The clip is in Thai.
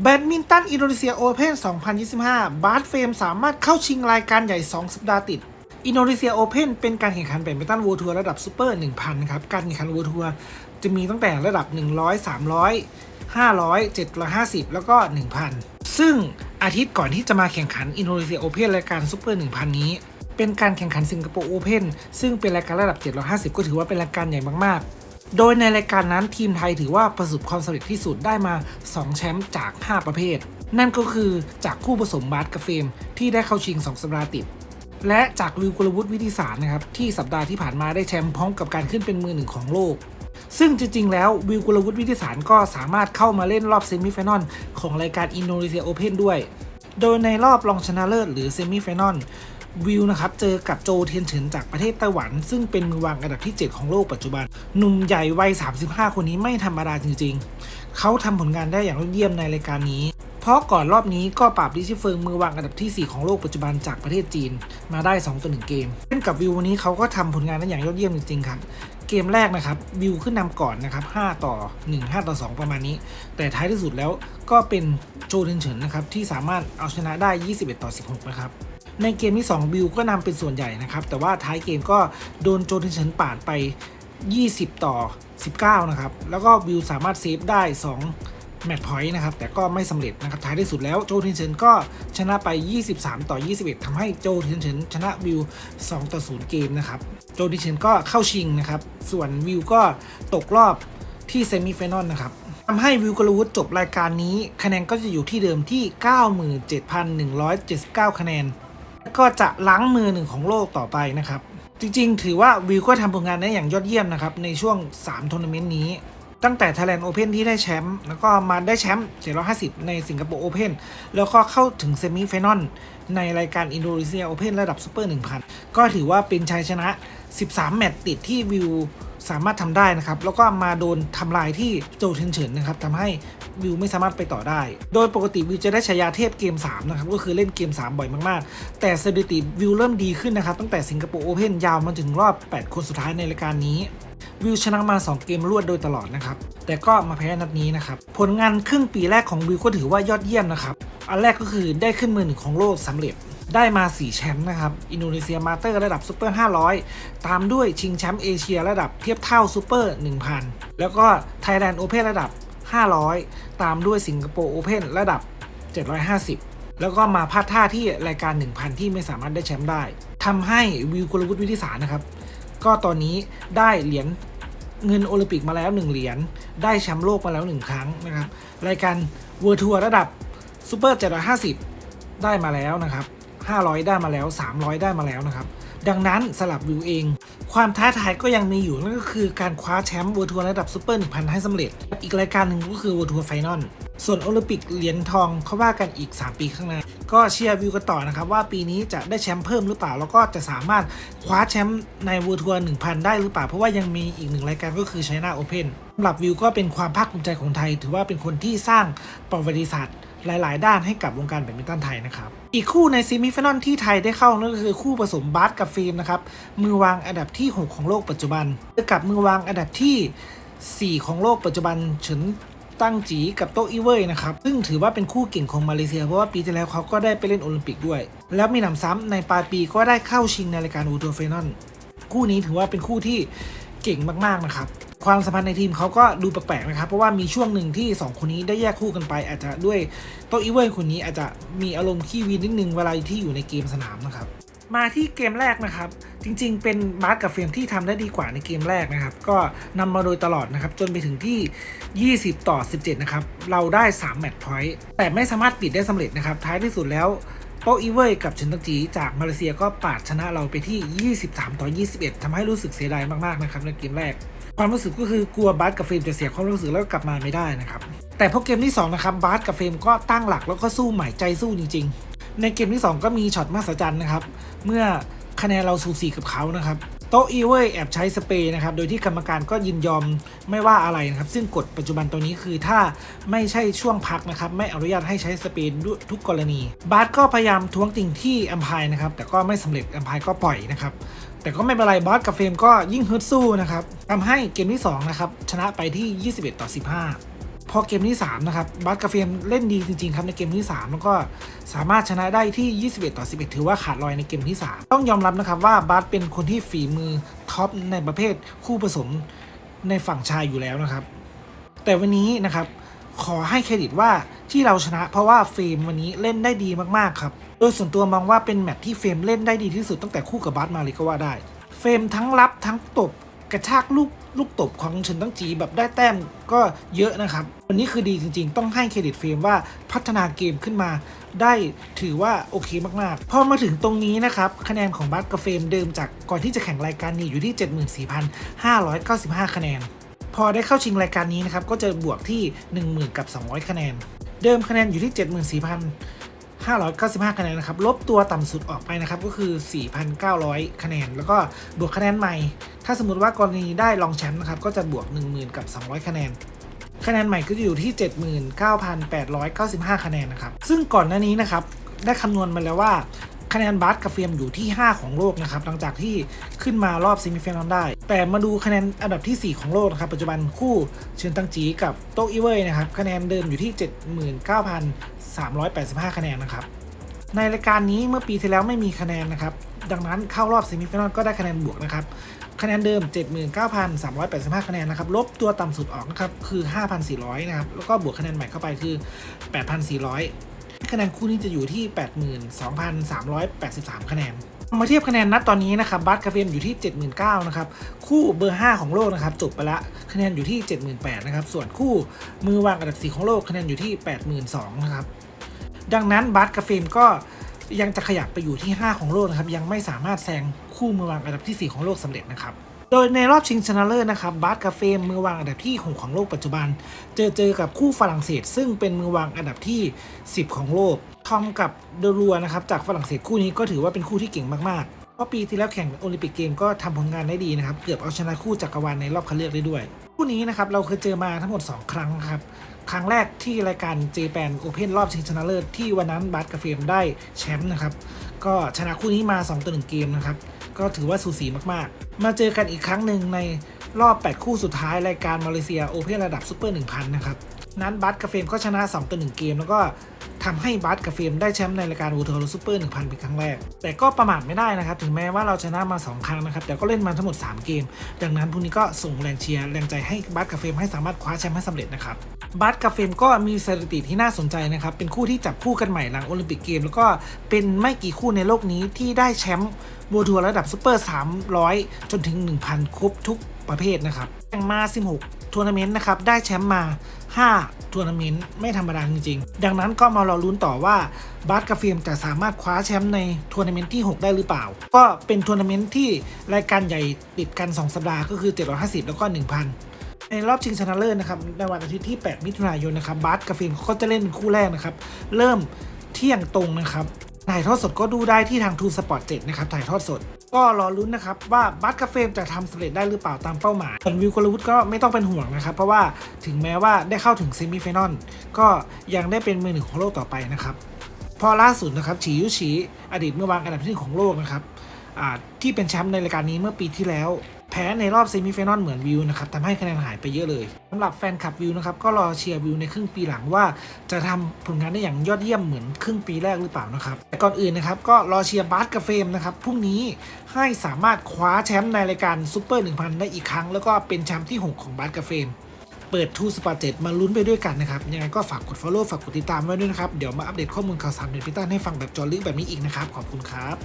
แบดมินตันอินโดนีเซียโอเพน2025 บาสเฟรมสามารถเข้าชิงรายการใหญ่ 2 สัปดาห์ติด อินโดนีเซียโอเพนเป็นการแข่งขันแบดมินตันว r ทัวร์ระดับซูเปอร์ 1,000 ครับ การแข่งขันว r ทัวร์จะมีตั้งแต่ระดับ 100 300 500 750 แล้วก็ 1,000 ซึ่งอาทิตย์ก่อนที่จะมาแข่งขันอินโดนีเซียโอเพนรายการซูเปอร์ 1,000 นี้ เป็นการแข่งขันสิงคโปร์โอเพนซึ่งเป็นรายการระดับ 750 ก็ถือว่าเป็นรายการใหญ่มากๆ โดยในรายการนั้นทีมไทยถือว่าประสบความสำเร็จที่สุดได้มา 2 แชมป์จาก 5 ประเภท นั่นก็คือจากคู่ผสมบาสกับเฟมที่ได้เข้าชิง 2 สัปดาห์ติด และจากวิวกลวุฒิวิทิสารนะครับที่สัปดาห์ที่ผ่านมาได้แชมป์พร้อมกับการขึ้นเป็นมือหนึ่งของโลก ซึ่งจริงๆแล้ววิวกุลวุฒิวิทิสารก็สามารถเข้ามาเล่นรอบเซมิไฟแนลของรายการอินโดนีเซียโอเพนด้วย โดยในรอบรองชนะเลิศหรือเซมิไฟแนล วิวนะครับเจอกับโจเทียนเฉินจากประเทศไต้หวัน ซึ่งเป็นมือวางอันดับที่ 7 ของโลกปัจจุบัน หนุ่มใหญ่วัย 35 คนนี้ไม่ธรรมดาจริง ๆ เขาทำผลงานได้อย่างยอดเยี่ยมในรายการนี้ เพราะก่อนรอบนี้ก็ปราบดิชิเฟิงมือวางอันดับที่ 4 ของโลกปัจจุบันจากประเทศจีนมาได้2ต่อ1เกมเล่นกับวิววันนี้เขาก็ทำผลงานได้อย่างยอดเยี่ยมจริงๆครับเกมแรกนะครับวิวขึ้นนำก่อนนะครับ 5 ต่อ 1 5 ต่อ 2 ประมาณนี้ แต่ท้ายที่สุดแล้วก็เป็นโจเทนเฉินนะครับที่สามารถเอาชนะได้ 21 ต่อ 16 นะครับ ในเกมที่ 2 บิวก็นำเป็นส่วนใหญ่นะครับ แต่ว่าท้ายเกมก็โดนโจเทนเฉินปาดไป 20 ต่อ 19 นะครับ แล้วก็บิวสามารถเซฟได้ 2 แมตช์พอยต์นะครับ แต่ก็ไม่สำเร็จนะครับ ท้ายที่สุดแล้วโจเทนเฉินก็ชนะไป 23 ต่อ 21ทำให้โจเทนเฉินชนะวิว2ต่อ 0 เกมนะครับ โจเทนเฉินก็เข้าชิงนะครับ ส่วนวิวก็ตกรอบที่เซมิไฟแนลนะครับทำให้วิวกลวุฒจบรายการนี้ คะแนนก็จะอยู่ที่เดิมที่ 97,179 คะแนน ก็จะล้างมือหนึ่งของโลกต่อไปนะครับ จริงๆ ถือว่าวิวก็ทำผลงานได้อย่างยอดเยี่ยมนะครับ ในช่วง3ทัวร์นาเมนต์นี้ ตั้งแต่ Thailand Open ที่ได้แชมป์แล้วก็มาได้แชมป์750 ในสิงคโปร์โอเพนแล้วก็เข้าถึงเซมิไฟแนลในรายการอินโดนีเซียโอเพนระดับซูเปอร์1000 ก็ถือว่าเป็นชัยชนะ 13 แมตช์ติดที่วิวสามารถทำได้นะครับ แล้วก็มาโดนทำลายที่โจเทนเฉินนะครับทำให้ วิวไม่สามารถไปต่อได้ โดยปกติวิวจะได้ฉายาเทพเกม 3 นะครับ ก็คือเล่นเกม 3 บ่อยมากๆ แต่สถิติวิวเริ่มดีขึ้นนะครับ ตั้งแต่สิงคโปร์โอเพนยาวมาถึงรอบ 8 คนสุดท้ายในรายการนี้วิวชนะมา 2 เกมรวดโดยตลอดนะครับ แต่ก็มาแพ้นัดนี้นะครับ ผลงานครึ่งปีแรกของวิวก็ถือว่ายอดเยี่ยมนะครับ อันแรกก็คือได้ขึ้นมือหนึ่งของโลกสำเร็จ ได้มา 4 แชมป์นะครับ อินโดนีเซียมาเตอร์ระดับซูเปอร์ 500 ตามด้วยชิงแชมป์เอเชียระดับเทียบเท่าซูเปอร์ 1000 แล้วก็ไทยแลนด์โอเพนระดับ 500 ตามด้วยสิงคโปร์โอเพนระดับ 750 แล้วก็มาพลาดท่าที่รายการ 1,000 ที่ไม่สามารถได้แชมป์ได้ทำให้วิวกุลวุฒิวิทิสารนะครับ ก็ตอนนี้ได้เหรียญเงินโอลิมปิกมาแล้ว 1 เหรียญ ได้แชมป์โลกมาแล้ว 1 ครั้งนะครับ รายการเวอร์ทัวร์ระดับซูเปอร์750 ได้มาแล้วนะครับ 500 ได้มาแล้ว 300 ได้มาแล้วนะครับ ดังนั้นสลับวิวเอง ความท้าทายก็ยังมีอยู่นั่นก็คือการคว้าแชมป์เวอร์ทัวร์ระดับซูเปอร์1,000 ให้สำเร็จ อีกรายการหนึ่งก็คือเวอร์ทัวร์ไฟนอลส่วนโอลิมปิกเหรียญทองเขาว่ากันอีก 3 ปีข้างหน้า ก็เชียร์วิวกันต่อนะครับ ว่าปีนี้จะได้แชมป์เพิ่มหรือเปล่า แล้วก็จะสามารถคว้าแชมป์ในเวอร์ทัวร์1,000 ได้หรือเปล่า เพราะว่ายังมีอีกหนึ่งรายการก็คือ China Open สำหรับวิวก็เป็นความภาคภูมิใจของไทย ถือว่าเป็นคนที่สร้างประวัติศาสตร์ หลาย ๆ ด้านให้กับวงการแบดมินตันไทยนะครับ อีกคู่ในซีมิไฟแนลที่ไทยได้เข้านั่นก็คือคู่ผสมบาสกับฟิล์มนะครับ มือวางอันดับที่ 6 ของโลกปัจจุบันเจอกับมือวางอันดับที่ 4 ของโลกปัจจุบันเฉินตั้งจีกับโตะอีเว่ยนะครับ ซึ่งถือว่าเป็นคู่เก่งของมาเลเซีย เพราะว่าปีที่แล้วเขาก็ได้ไปเล่นโอลิมปิกด้วย แล้วมีหนำซ้ำในปลายปีก็ได้เข้าชิงในรายการอูทัวร์ไฟนอลคู่นี้ถือว่าเป็นคู่ที่เก่งมาก ๆ นะครับ ความสัมพันธ์ในทีมเขาก็ดูแปลกๆนะครับ เพราะว่ามีช่วงหนึ่งที่ 2 คนนี้ได้แยกคู่กันไป อาจจะด้วยโตอีเว่ยคนนี้อาจจะมีอารมณ์ขี้วีนนิดนึงเวลาที่อยู่ในเกมสนามนะครับมาที่เกมแรกนะครับ จริง ๆ เป็นบาสกับเฟรมที่ทำได้ดีกว่าในเกมแรกนะครับ ก็นำมาโดยตลอดนะครับ จนไปถึงที่ 20 ต่อ 17 นะครับ เราได้ 3 แมตช์พอยต์แต่ไม่สามารถปิดได้สำเร็จนะครับ ท้ายที่สุดแล้วโตอีเว่ยกับเฉินตังจีจากมาเลเซียก็ปาดชนะเราไปที่ 23 ต่อ 21ทำให้รู้สึกเสียดายมากๆนะครับในเกมแรก ความรู้สึกก็คือกลัวบาสกับเฟรมจะเสียความรู้สึกแล้วก็กลับมาไม่ได้นะครับ แต่พอเกมที่สองนะครับบาสกับเฟรมก็ตั้งหลักแล้วก็สู้ใหม่ใจสู้จริง ๆ ในเกมที่ 2 ก็มีช็อตมหัศจรรย์นะครับ เมื่อคะแนนเราสูสีกับเขานะครับ โตะอีเว่ยแอบใช้สเปรย์นะครับ โดยที่กรรมการก็ยินยอมไม่ว่าอะไรนะครับ ซึ่งกฎปัจจุบันตัวนี้คือถ้าไม่ใช่ช่วงพักนะครับ ไม่อนุญาตให้ใช้สเปรย์ด้วยทุกกรณี บาสก็พยายามท้วงติงที่อัมพายนะครับ แต่ก็ไม่สำเร็จอัมพายก็ปล่อยนะครับ แต่ก็ไม่เป็นไรบอสกับเฟรมก็ยิ่งฮึดสู้นะครับทำให้เกมที่2นะครับชนะไปที่ 21 ต่อ 15 พอเกมที่3นะครับบัสกาเฟมเล่นดีจริงๆครับในเกมที่ 3 แล้วก็สามารถชนะได้ที่ 21 ต่อ 11 ถือว่าขาดลอยในเกมที่ 3 ต้องยอมรับนะครับว่าบัสเป็นคนที่ฝีมือท็อปในประเภทคู่ผสมในฝั่งชายอยู่แล้วนะครับ แต่วันนี้นะครับขอให้เครดิตว่าที่เราชนะ เพราะว่าเฟรมวันนี้เล่นได้ดีมากๆครับ โดยส่วนตัวมองว่าเป็นแมตช์ที่เฟรมเล่นได้ดีที่สุดตั้งแต่คู่กับบัสมาเลยก็ว่าได้ เฟรมทั้งรับทั้งตบกระชากลูก ลูกตบของเฉินตั้งจีแบบได้แต้มก็เยอะนะครับ วันนี้คือดีจริงๆ ต้องให้เครดิตเฟรมว่าพัฒนาเกมขึ้นมา ได้ถือว่าโอเคมากๆ พอมาถึงตรงนี้นะครับ คะแนนของบัสกับเฟรมเดิมจากก่อนที่จะแข่งรายการนี้อยู่ที่ 74,595 คะแนน พอได้เข้าชิงรายการนี้นะครับก็จะบวกที่ 10,000 กับ 200 คะแนน เดิมคะแนนอยู่ที่ 595 คะแนนนะครับ ลบตัวต่ำสุดออกไปนะครับ ก็คือ 4,900 คะแนน แล้วก็บวกคะแนนใหม่ ถ้าสมมติว่ากรณีได้รองแชมป์นะครับ ก็จะบวก 10,000 กับ 200 คะแนน คะแนนใหม่ก็จะอยู่ที่ 79,895 คะแนนนะครับ ซึ่งก่อนหน้านี้นะครับ ได้คำนวณมาแล้วว่า คะแนนบาสกับเฟียมอยู่ที่ 5 ของโลกนะครับหลังจากที่ขึ้นมารอบซิมิฟิแนลได้ แต่มาดูคะแนนอันดับที่ 4 ของโลกนะครับปัจจุบันคู่เชิญตังจีกับโตอีเว่ยนะครับคะแนนเดิมอยู่ที่ 79,385 คะแนนนะครับในรายการนี้เมื่อปีที่แล้วไม่มีคะแนนนะครับดังนั้นเข้ารอบเซมิฟิแนลก็ได้คะแนนบวกนะครับคะแนนเดิม 79,385 คะแนนนะครับ ลบตัวต่ำสุดออกนะครับ คือ 5,400 นะครับ แล้วก็บวกคะแนนใหม่เข้าไปคือ 8,400 คะแนนคู่นี้จะอยู่ที่ 82,383 คะแนน มาเทียบคะแนนนัดตอนนี้นะครับบัสกาเฟมอยู่ที่ 79,000นะครับ คู่เบอร์ 5 ของโลกนะครับจบไปละคะแนนอยู่ที่ 78,000นะครับ ส่วนคู่มือวางอันดับ 4 ของโลกคะแนนอยู่ที่ 82,000นะครับ ดังนั้นบัสกับเฟรมก็ยังจะขยับไปอยู่ที่ 5 ของโลกนะครับ ยังไม่สามารถแซงคู่มือวางอันดับที่ 4 ของโลกสำเร็จนะครับ โดยในรอบชิงชนะเลิศนะครับบัสกับเฟรมมือวางอันดับที่ 6 ของโลกปัจจุบัน เจอเจอกับคู่ฝรั่งเศส ซึ่งเป็นมือวางอันดับที่ 10 ของโลก ทอมกับเดรัวนะครับจากฝรั่งเศสคู่นี้ก็ถือว่าเป็นคู่ที่เก่งมากๆ เพราะปีที่แล้วแข่งโอลิมปิกเกมก็ทำผลงานได้ดีนะครับ เกือบเอาชนะคู่จักรวาลในรอบคัดเลือกได้ด้วย คู่นี้นะครับเราเคยเจอมาทั้งหมด 2 ครั้งครับครั้งแรกที่รายการเจแปนโอเพนรอบชิงชนะเลิศที่วันนั้นบาสกับเฟมได้แชมป์นะครับ ก็ชนะคู่นี้มา2ต่อ1เกมนะครับ ก็ถือว่าสูสีมากๆ มาเจอกันอีกครั้งหนึ่งในรอบ 8 คู่สุดท้ายรายการมาเลเซียโอเพ่นระดับซูเปอร์ 1000 นะครับ นั้นบัตกับเฟรมก็ชนะ 2 ต่อ 1 เกม แล้วก็ ทำให้บัสกับเฟรมได้แชมป์ในรายการวูเทอร์ซูเปอร์1000เป็นครั้งแรก แต่ก็ประมาทไม่ได้นะครับ ถึงแม้ว่าเราชนะมา 2 ครั้งนะครับ แต่ก็เล่นมาทั้งหมด 3 เกม ดังนั้นพรุ่งนี้ก็ส่งแรงเชียร์แรงใจให้บัสกับเฟรมให้สามารถคว้าแชมป์ให้สำเร็จนะครับบัสกับเฟรมก็มีสถิติที่น่าสนใจนะครับ เป็นคู่ที่จับคู่กันใหม่หลังโอลิมปิกเกม แล้วก็เป็นไม่กี่คู่ในโลกนี้ที่ได้แชมป์บัวทัวร์ระดับซูเปอร์ 300 จนถึง 1,000 ครบทุก ประเภทนะครับแข่งมา 16ทัวร์นาเมนต์นะครับ ได้แชมป์มา 5ทัวร์นาเมนต์ไม่ธรรมดาจริงๆ ดังนั้นก็มารอลุ้นต่อว่าบัสกับเฟรมจะสามารถคว้าแชมป์ในทัวร์นาเมนต์ที่ 6 ได้หรือเปล่า ก็เป็นทัวร์นาเมนต์ที่รายการใหญ่ติดกัน 2 สัปดาห์ก็คือ 750 แล้วก็ 1,000ในรอบชิงชนะเลิศนะครับในวันอาทิตย์ที่ 8 มิถุนายนนะครับบาสกับฟิล์มก็จะเล่นเป็นคู่แรกนะครับ เริ่มเที่ยงตรงนะครับถ่ายทอดสดก็ดูได้ที่ทางทูสปอร์ตเจ็ดนะครับถ่ายทอดสด ก็รอลุ้นนะครับว่าบาสกับเฟมจะทำสำเร็จได้หรือเปล่าตามเป้าหมายส่วนวิวกลวุฒิก็ไม่ต้องเป็นห่วงนะครับ เพราะว่าถึงแม้ว่าได้เข้าถึงเซมิไฟแนลก็ยังได้เป็นมือหนึ่งของโลกต่อไปนะครับพอล่าสุดนะครับฉียุฉีอดีตเมื่อวางอันดับที่หนึ่งของโลกนะครับที่เป็นแชมป์ในรายการนี้เมื่อปีที่แล้ว แพ้ในรอบเซมิไฟแนลเหมือนวิวนะครับทำให้คะแนนหายไปเยอะเลยสำหรับแฟนคลับวิวนะครับก็รอเชียร์วิวในครึ่งปีหลังว่าจะทำผลงานได้อย่างยอดเยี่ยมเหมือนครึ่งปีแรกหรือเปล่านะครับแต่ก่อนอื่นนะครับก็รอเชียร์บาสกับเฟมนะครับพรุ่งนี้ให้สามารถคว้าแชมป์ในรายการซูเปอร์1000 ได้อีกครั้ง แล้วก็เป็นแชมป์ที่ 6 ของบาสกับเฟมเปิดทูสปอร์เจ็มาลุ้นไปด้วยกันนะครับ ยังไงก็ฝากกด Follow ฝากกดติดตามไว้ด้วยนะครับ เดี๋ยวมาอัปเดตข้อมูลข่าวสารเด็ดพิต้าให้ฟังแบบจอลึกแบบนี้อีกนะครับ ขอบคุณครับ